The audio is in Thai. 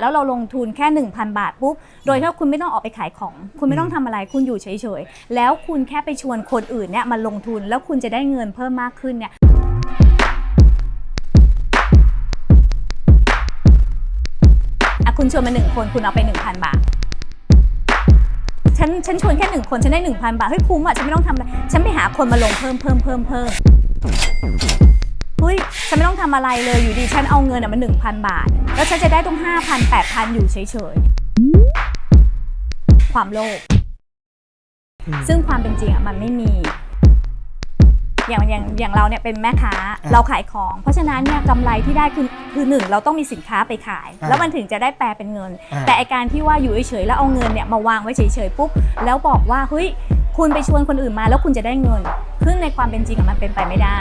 แล้วเราลงทุนแค่ 1,000 บาทปุ๊บโดยที่คุณไม่ต้องออกไปขายของ คุณไม่ต้องทำอะไรคุณอยู่เฉยๆ แล้วคุณแค่ไปชวนคนอื่นเนี่ยมาลงทุนแล้วคุณจะได้เงินเพิ่มมากขึ้นเนี่ยอะคุณชวนมาหนึ่งคนคุณเอาไป 1,000 บาทฉันฉันชวนแค่หนึ่งคนฉันได้ 1,000 บาทเฮ้ยคุ้มอะฉันไม่ต้องทำอะไรฉันไปหาคนมาลงเพิ่มเพิ่มเพิ่มเพิ่ม ทำอะไรเลยอยู่ดีฉันเอาเงินอะมา1,000บาท แล้วฉันจะได้ต้อง5,000 8,000อยู่เฉยๆ ความโลภอืมซึ่งความเป็นจริงอะมันไม่มี อย่างอย่างอย่างเราเนี่ยเป็นแม่ค้าอะเราขายของ เพราะฉะนั้นเนี่ยกำไรที่ได้คือคือหนึ่งเราต้องมีสินค้าไปขายอะแล้วมันถึงจะได้แปลเป็นเงินอะแต่ไอการที่ว่าอยู่เฉยๆแล้วเอาเงินเนี่ยมาวางไว้เฉยๆปุ๊บแล้วบอกว่าเฮ้ยคุณไปชวนคนอื่นมาแล้วคุณจะได้เงินซึ่งในความเป็นจริงอะมันเป็นไปไม่ได้